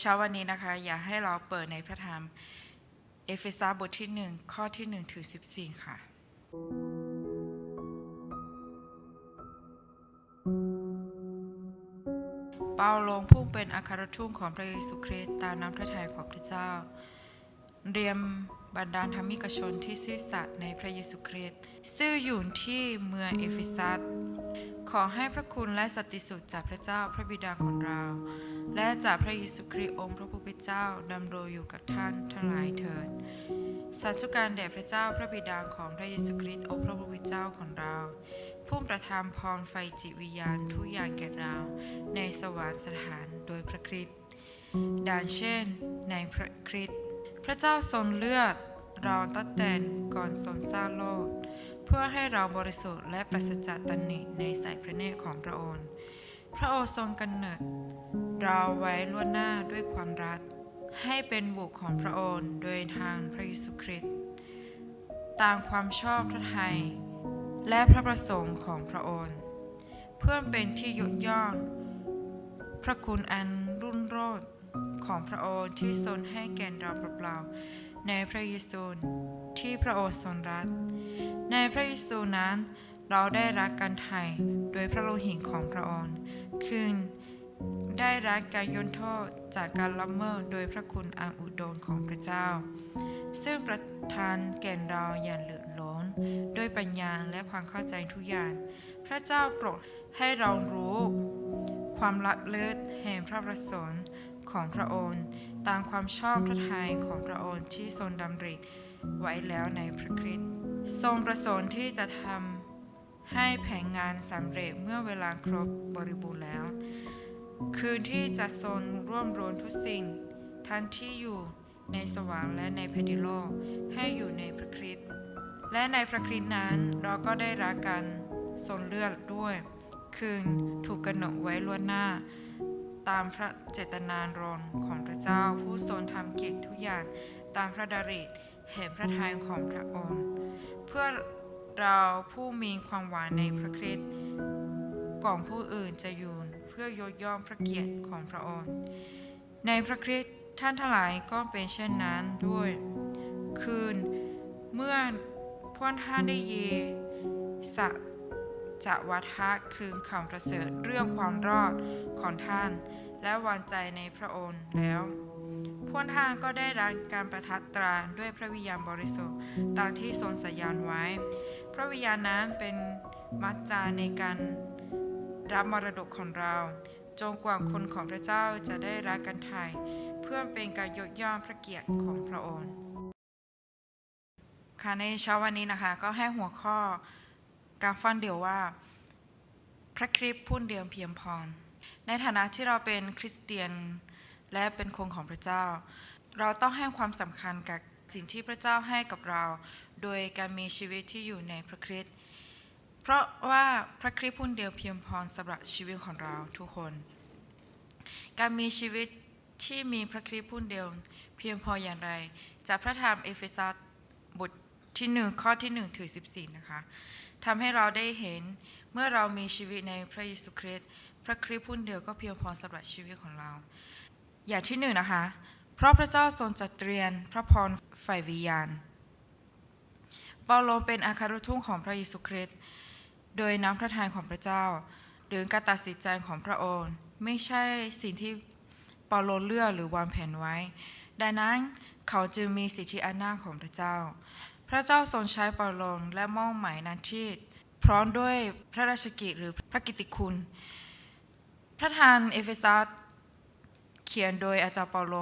เช้าวันนี้นะคะ อยากให้เราเปิดในพระธรรม เอเฟซัสบทที่หนึ่งข้อที่หนึ่งถึงสิบสี่ค่ะ เปาโลผู้เป็นอัครทูตของพระเยซูคริสต์ตามน้ำพระทัยของพระเจ้า เรียมบรรดาธรรมิกชนที่ซื่อสัตย์ในพระเยซูคริสต์ซื่ออยู่ที่เมืองเอเฟซัส อให้พระคุณและสติสุขจากพระเจ้าพระบิดาของเรา และจากพระเยซูคริสต์องค์พระผู้เป็นเจ้าดำรงอยู่กับท่านทั้งหลายเถิดสัจจุการแด่พระเจ้าพระบิดาของพระเยซูคริสต์องค์พระผู้เป็นเจ้าของเรา ผู้ประทานพรไฟจิตวิญญาณทุกอย่างแก่เราในสวรรคสถานโดยพระคริสต์ดังเช่นในพระคริสต์พระเจ้าทรงเลือกเราตั้งแต่ก่อนทรงสร้างโลก เพื่อให้เราบริสุทธิ์และปราศจากตำหนิในสายพระเนตรของพระองค์ พระโอทรงกำเนิด เราไว้ล่วงหน้าด้วยความรัก ให้เป็นบุตรของพระองค์โดยทางพระเยซูคริสต์ตามความชอบพระทัยและพระประสงค์ของพระองค์เพื่อเป็นที่ยกย่องพระคุณอันรุ่นโรจน์ของพระองค์ที่ทรงให้แก่เราเปล่าๆในพระเยซู ที่พระโองค์ทรงรักในพระเยซูนั้น เราได้รักกันไถ่โดยพระโลหิตของพระองค์คือได้รับการยนโทษจากการละเมิดโดยพระคุณอันอุดมของพระเจ้า ซึ่งประทานแก่เราอย่างเหลือล้นด้วยปัญญาและความเข้าใจทุกอย่าง พระเจ้าโปรดให้เรารู้ ความละเลิศแห่งพระประสงค์ของพระองค์ตามความชอบพระทัยของพระองค์ที่ทรงดำริ ไว้แล้วในพระคริสต์ทรงประสงค์ที่จะทำให้แผนงานสำเร็จเมื่อเวลาครบบริบูรณ์แล้ว คือที่จะทรงร่วมรวมทุกสิ่ง ทั้งที่อยู่ในสวรรค์และในแผ่นดินโลกให้อยู่ในพระคริสต์และในพระคริสต์นั้นเราก็ได้รับการทรงเลือกด้วย คือถูกกำหนดไว้ล่วงหน้า ตามพระเจตนารมณ์ของพระเจ้าผู้ทรงทำกิจทุกอย่างตามพระดาริ แห่งพระทัยของพระองค์ เพื่อเราผู้มีความหวานในพระคริสต์ก่อนผู้อื่นจะยู่เพื่อยกย่องพระเกียรติของพระองค์ ในพระคริสต์ท่านทั้งหลายก็เป็นเช่นนั้นด้วย คืนเมื่อพวกท่านได้เยสัจวัฏะคือคำประเสริฐเรื่องความรอดของท่าน และวางใจในพระองค์แล้ว วกท่านก็ได้รับการประทับตราด้วยพระวิญญาณบริสุทธิ์ตามที่ทรงสัญญาณไว้ พระวิญญาณนั้นเป็นมัจจาในการรับมรดกของเรา จงกว่าคนของพระเจ้าจะได้รับการไถ่เพื่อเป็นการยกย่องพระเกียรติของพระองค์ค่ะในเช้าวันนี้นะคะก็ให้หัวข้อการฟังเดียวว่า พระคริสต์พูดเดียวเพียงพอในฐานะที่เราเป็นคริสเตียน และเป็นคนของพระเจ้า เราต้องให้ความสำคัญกับสิ่งที่พระเจ้าให้กับเรา โดยการมีชีวิตที่อยู่ในพระคริสต์เพราะว่าพระคริสต์พูดเดียวเพียงพอสำหรับชีวิตของเราทุกคน การมีชีวิตที่มีพระคริสต์พูดเดียวเพียงพออย่างไร จากพระธรรมเอเฟซัสบทที่หนึ่งข้อที่หนึ่งถึงสิบสี่นะคะทำให้เราได้เห็นเมื่อเรามีชีวิตในพระเยซูคริสต์พระคริสต์พูดเดียวก็เพียงพอสำหรับชีวิตของเรา อย่างที่หนึ่งนะคะ เพราะพระเจ้าทรงจัดเตรียมพระพรฝ่ายวิญญาณ เปาโลเป็นอาคารทูตของพระเยซูคริสต์โดยน้ำพระทัยของพระเจ้าหรือการตัดสินใจของพระองค์ไม่ใช่สิ่งที่เปาโลเลือกหรือวางแผนไว้ ดังนั้นเขาจึงมีสิทธิอำนาจของพระเจ้า พระเจ้าทรงใช้เปาโลและมอบหมายน้าที่พร้อมด้วยพระราชกิจหรือพระกิติคุณ พระธานเอเฟซัส เขียนโดยอาจารย์เปาโล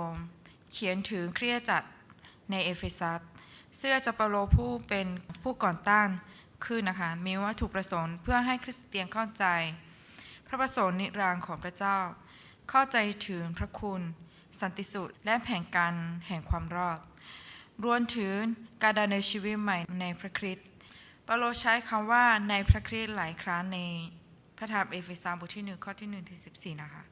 เขียนถึงเครียจัดในเอเฟซัสซึ่งอาจารย์เปาโลผู้เป็นผู้ก่อตั้งขึ้นนะคะมีวัตถุประสงค์เพื่อให้คริสเตียนเข้าใจ พระประสงค์นิรันดร์ของพระเจ้า เข้าใจถึงพระคุณ สันติสุขและแผนการแห่งความรอดรวมถึงการดำเนินชีวิตใหม่ในพระคริสต์เปาโลใช้คำว่าในพระคริสต์หลายครั้งในพระธรรมเอเฟซัสบทที่หนึ่งข้อที่หนึ่งถึงสิบสี่นะคะ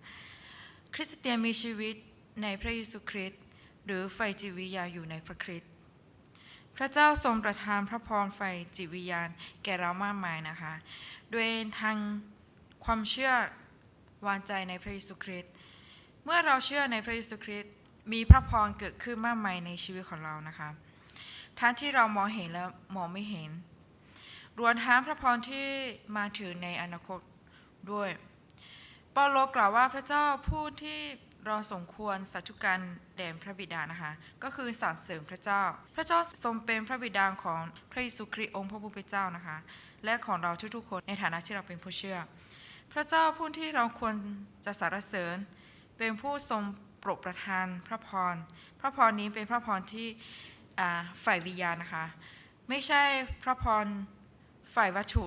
คริสเตียนมีชีวิตในพระเยซูคริสต์หรือไฟจิตวิญญาณอยู่ในพระคริสต์พระเจ้าทรงประทานพระพรไฟจิตวิญญาณแก่เรามากมายนะคะโดยทางความเชื่อวางใจในพระเยซูคริสต์เมื่อเราเชื่อในพระเยซูคริสต์มีพระพรเกิดขึ้นมากมายในชีวิตของเรานะคะทั้งที่เรามองเห็นและมองไม่เห็นรวมทั้งพระพรที่มาถึงในอนาคตด้วย เปาโลกล่าวว่าพระเจ้าผู้ที่เราสมควรสัจจุการแด่พระบิดานะคะ ก็คือสรรเสริญพระเจ้า พระเจ้าทรงเป็นพระบิดาของพระเยซูคริสต์องค์พระผู้เป็นเจ้านะคะ และของเราทุกๆคนในฐานะที่เราเป็นผู้เชื่อ พระเจ้าผู้ที่เราควรจะสรรเสริญ เป็นผู้ทรงโปรดประทานพระพร พระพรนี้เป็นพระพรที่ฝ่ายวิญญาณนะคะ ไม่ใช่พระพรฝ่ายวัตถุ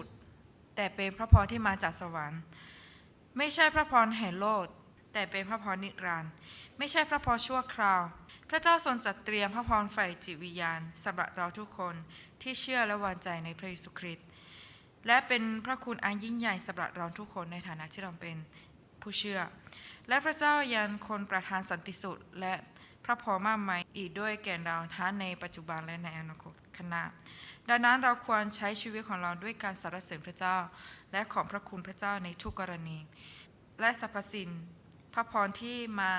แต่เป็นพระพรที่มาจากสวรรค์ ไม่ใช่พระพรแห่งโลกแต่เป็นพระพรนิรันดร์ไม่ใช่พระพรชั่วคราว พระเจ้าทรงจัดเตรียมพระพรฝ่ายจิตวิญญาณสำหรับเราทุกคนที่เชื่อและวางใจในพระเยซูคริสต์และเป็นพระคุณอันยิ่งใหญ่สำหรับเราทุกคนในฐานะที่เราเป็นผู้เชื่อ และพระเจ้ายังคนประทานสันติสุขและพระพรมากมายอีกด้วยแก่เราทั้งในปัจจุบันและในอนาคตข้างหน้า ดังนั้นเราควรใช้ชีวิตของเราด้วยการสรรเสริญพระเจ้า และขอบพระคุณพระเจ้าในทุกกรณี และสรรพสิ่งพระพรที่มา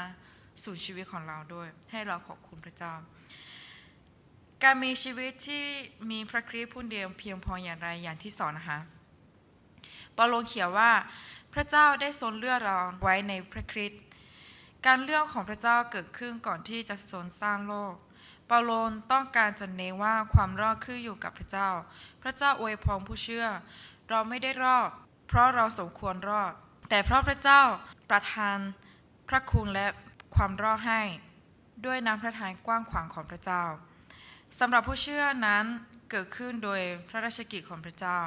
สู่ชีวิตของเราด้วย ให้เราขอบคุณพระเจ้า การมีชีวิตที่มีพระคริสต์ผู้เดียวเพียงพออย่างไรอย่างที่สองนะคะปาโลเขียนว่าพระเจ้าได้ทรงเลือกเราไว้ในพระคริสต์การเลือกของพระเจ้าเกิดขึ้นก่อนที่จะทรงสร้างโลก เปาโลนต้องการจะเน้นว่าความรอดขึ้นอยู่กับพระเจ้า พระเจ้าอวยพรผู้เชื่อ เราไม่ได้รอด เพราะเราสมควรรอด แต่เพราะพระเจ้าประทานพระคุณและความรอดให้ ด้วยน้ำพระทัยกว้างขวางของพระเจ้าสำหรับผู้เชื่อนั้นเกิดขึ้นโดยพระราชกิจของพระเจ้า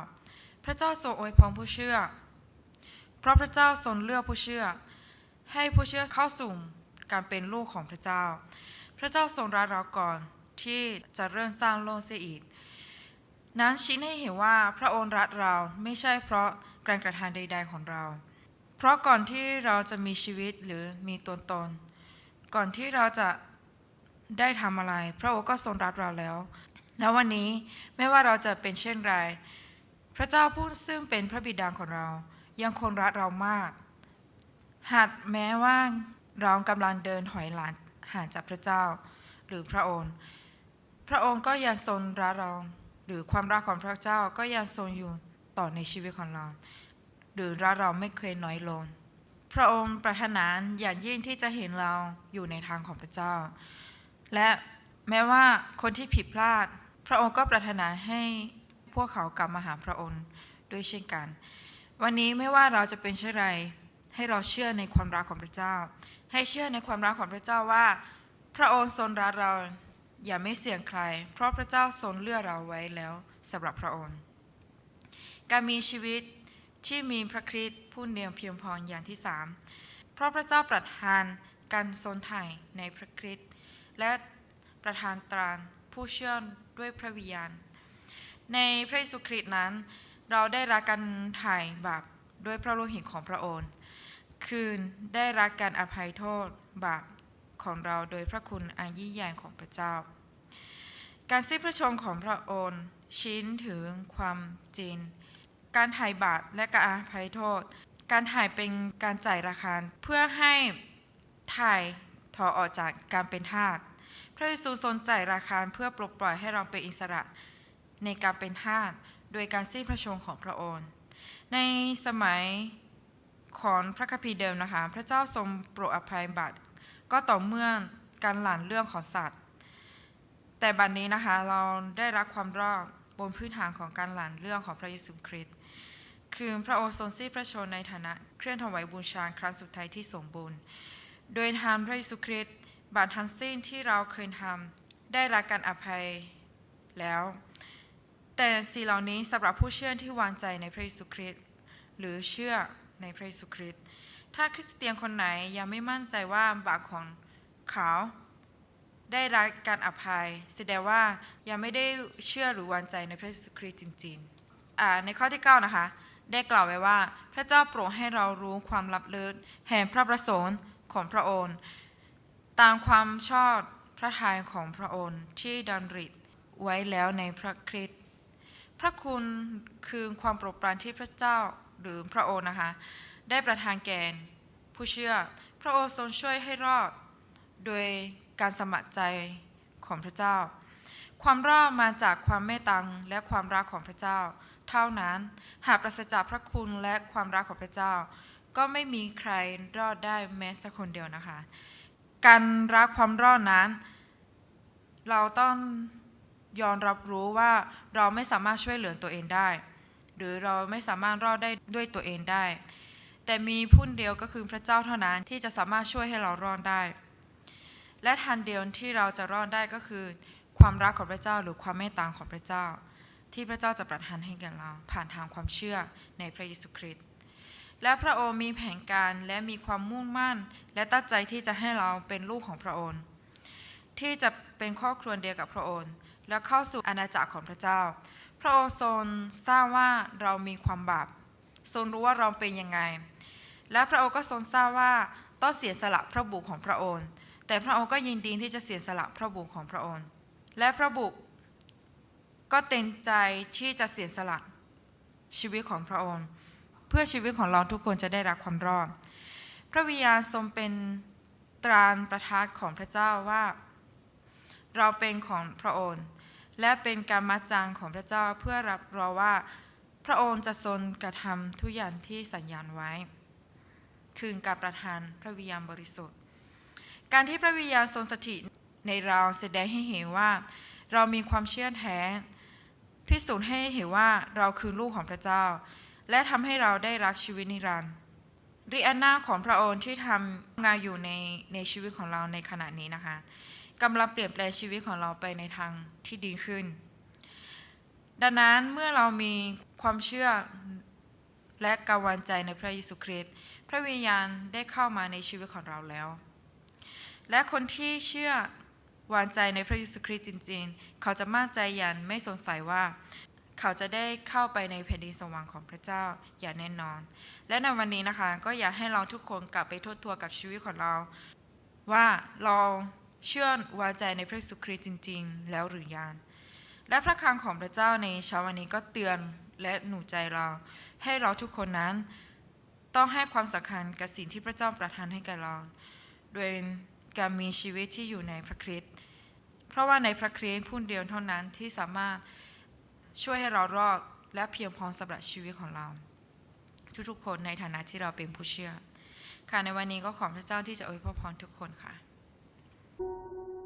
พระเจ้าทรงอวยพรผู้เชื่อ เพราะพระเจ้าทรงเลือกผู้เชื่อ ให้ผู้เชื่อเข้าสู่การเป็นลูกของพระเจ้า พระเจ้าทรงรักเราก่อนที่จะเริ่มสร้างโลกเสียอีก นั้นชี้ให้เห็นว่าพระองค์รักเราไม่ใช่เพราะการกระทำใด ๆของเรา เพราะก่อนที่เราจะมีชีวิตหรือมีตัวตน ก่อนที่เราจะได้ทำอะไร พระองค์ก็ทรงรักเราแล้ว แล้ววันนี้ไม่ว่าเราจะเป็นเช่นไร พระเจ้าผู้ซึ่งเป็นพระบิดาของเรา ยังคงรักเรามาก หากแม้ว่าเรากำลังเดินถอยหลัง ห่างจากพระเจ้า หรือพระองค์ พระองค์ก็ยังทรงรักเราหรือความรักของพระเจ้าก็ยังทรงอยู่ต่อในชีวิตของเรา หรือรักเราไม่เคยน้อยลง พระองค์ปรารถนานอย่างยิ่งที่จะเห็นเราอยู่ในทางของพระเจ้า และแม้ว่าคนที่ผิดพลาด พระองค์ก็ปรารถนาให้พวกเขากลับมาหาพระองค์ด้วยเช่นกัน วันนี้ไม่ว่าเราจะเป็นเช่นไรให้เราเชื่อในความรักของพระเจ้า ให้เชื่อในความรักของพระเจ้าว่า พระองค์ทรงรักเราอย่าไม่เสี่ยงใคร เพราะพระเจ้าทรงเลือกเราไว้แล้วสำหรับพระองค์ การมีชีวิตที่มีพระคริสต์ผู้เดียวเพียงพออย่างที่สามเพราะพระเจ้าประทานการทรงไถ่ในพระคริสต์และประทานตรานผู้เชื่อด้วยพระวิญญาณ ในพระเยซูคริสต์นั้น เราได้รับการไถ่บาปด้วยพระโลหิตของพระองค์ คืนได้รับการอภัยโทษบาปของเราโดยพระคุณอันยิ่งใหญ่ของพระเจ้า การสิ้นพระชนม์ของพระองค์ชี้ถึงความจริง การไถ่บาปและการอภัยโทษ การไถ่เป็นการจ่ายราคาเพื่อให้ไถ่ถอออกจากการเป็นทาส พระเยซูทรงจ่ายราคาเพื่อปลดปล่อยให้เราเป็นอิสระในการเป็นทาสโดยการสิ้นพระชนม์ของพระองค์ ในสมัย ของพระคัมภีร์เดิมนะคะ พระเจ้าทรงโปรดอภัยบาปก็ต่อเมื่อการหลั่นเรื่องของสัตว์ แต่บัดนนี้นะคะเราได้รับความรอดบนพื้นฐานของการหลั่นเรื่องของพระเยซูคริสต์คือพระโองค์ทรงสิ้นพระชนในฐานะเครื่องถวายบูชาครั้งสุดท้ายที่สมบูรณ์ โดยทางพระเยซูคริสต์บาปทั้งสิ้นที่เราเคยทำได้รับการอภัยแล้ว แต่สิ่งเหล่านี้สำหรับผู้เชื่อที่วางใจในพระเยซูคริสต์หรือเชื่อ ในพระเยซูคริสต์ ถ้าคริสเตียนคนไหนยังไม่มั่นใจว่าบาปของเขาได้รับการอภัย แสดงว่ายังไม่ได้เชื่อหรือวางใจในพระเยซูคริสต์จริงๆ ในข้อที่ 9 นะคะ ได้กล่าวไว้ว่า พระเจ้าโปรดให้เรารู้ความลับลึกแห่งพระประสงค์ของพระองค์ ตามความชอบพระทัยของพระองค์ที่ดำริไว้แล้วในพระคริสต์ พระคุณคือความโปรดปรานที่พระเจ้า หรือพระองค์นะคะ ได้ประทานแก่ผู้เชื่อ พระองค์ทรงช่วยให้รอด โดยการสมัครใจของพระเจ้า ความรอดมาจากความเมตตาและความรักของพระเจ้า เท่านั้น หากปราศจากพระคุณและความรักของพระเจ้า ก็ไม่มีใครรอดได้แม้สักคนเดียวนะคะ การรักความรอดนั้น เราต้องยอมรับรู้ว่าเราไม่สามารถช่วยเหลือตัวเองได้ หรือเราไม่สามารถรอดได้ด้วยตัวเองได้ แต่มีผู้เดียวก็คือพระเจ้าเท่านั้นที่จะสามารถช่วยให้เรารอดได้ และทางเดียวที่เราจะรอดได้ก็คือ ความรักของพระเจ้าหรือความเมตตาของพระเจ้า ที่พระเจ้าจะประทานให้แก่เรา ผ่านทางความเชื่อในพระเยซูคริสต์และพระองค์มีแผนการและมีความมุ่งมั่น และตั้งใจที่จะให้เราเป็นลูกของพระองค์ที่จะเป็นครอบครัวเดียวกับพระองค์และเข้าสู่อาณาจักรของพระเจ้า พระองค์ทรงทราบว่าเรามีความบาป ทรงรู้ว่าเราเป็นยังไง และพระองค์ก็ทรงทราบว่าต้องเสียสละพระบุตรของพระองค์ แต่พระองค์ก็ยินดีที่จะเสียสละพระบุตรของพระองค์ และพระบุตรก็เต็มใจที่จะเสียสละชีวิตของพระองค์ เพื่อชีวิตของเราทุกคนจะได้รับความรอด พระวิญญาณทรงเป็นตรานประทัดของพระเจ้าว่า เราเป็นของพระองค์ และเป็นการมจางของพระเจ้าเพื่อรับรอว่า พระองค์จะทรงกระทำทุกอย่างที่สัญญาณไว้ คือการประทานพระวิญญาณบริสุทธิ์ การที่พระวิญญาณทรงสถิตในเราแสดงให้เห็นว่า เรามีความเชื่อแท้พิสูจน์ให้เห็นว่าเราคือลูกของพระเจ้า และทำให้เราได้รับชีวิตนิรันดร์ริอานาของพระองค์ที่ทำงานอยู่ในในชีวิตของเราในขณะนี้นะคะ กำลังเปลี่ยนแปลงชีวิตของเราไปในทางที่ดีขึ้น ดังนั้นเมื่อเรามีความเชื่อและกาวานใจในพระเยซูคริสต์พระวิญญาณได้เข้ามาในชีวิตของเราแล้ว และคนที่เชื่อวางใจในพระเยซูคริสต์จริง ๆ เขาจะมั่นใจอย่างไม่สงสัยว่า เขาจะได้เข้าไปในแผ่นดินสวรรค์ของพระเจ้าอย่างแน่นอน และในวันนี้นะคะก็อยากให้เราทุกคนกลับไปทบทวนกับชีวิตของเรา ว่าเรา เชื่อวางใจในพระเยซูคริสต์จริง ๆ แล้วหรือยังและพระคังของพระเจ้าในเช้าวันนี้ก็เตือนและหนุนใจเรา ให้เราทุกคนนั้นต้องให้ความสำคัญกับสิ่งที่พระเจ้าประทานให้แก่เรา โดยการมีชีวิตที่อยู่ในพระคริสต์เพราะว่าในพระคริสต์ผู้เดียวเท่านั้นที่สามารถช่วยให้เรารอดและเพียงพอสำหรับชีวิตของเรา ทุกๆคนในฐานะที่เราเป็นผู้เชื่อ ค่ะในวันนี้ก็ขอพระเจ้าที่จะอวยพรทุกคนค่ะ Thank you.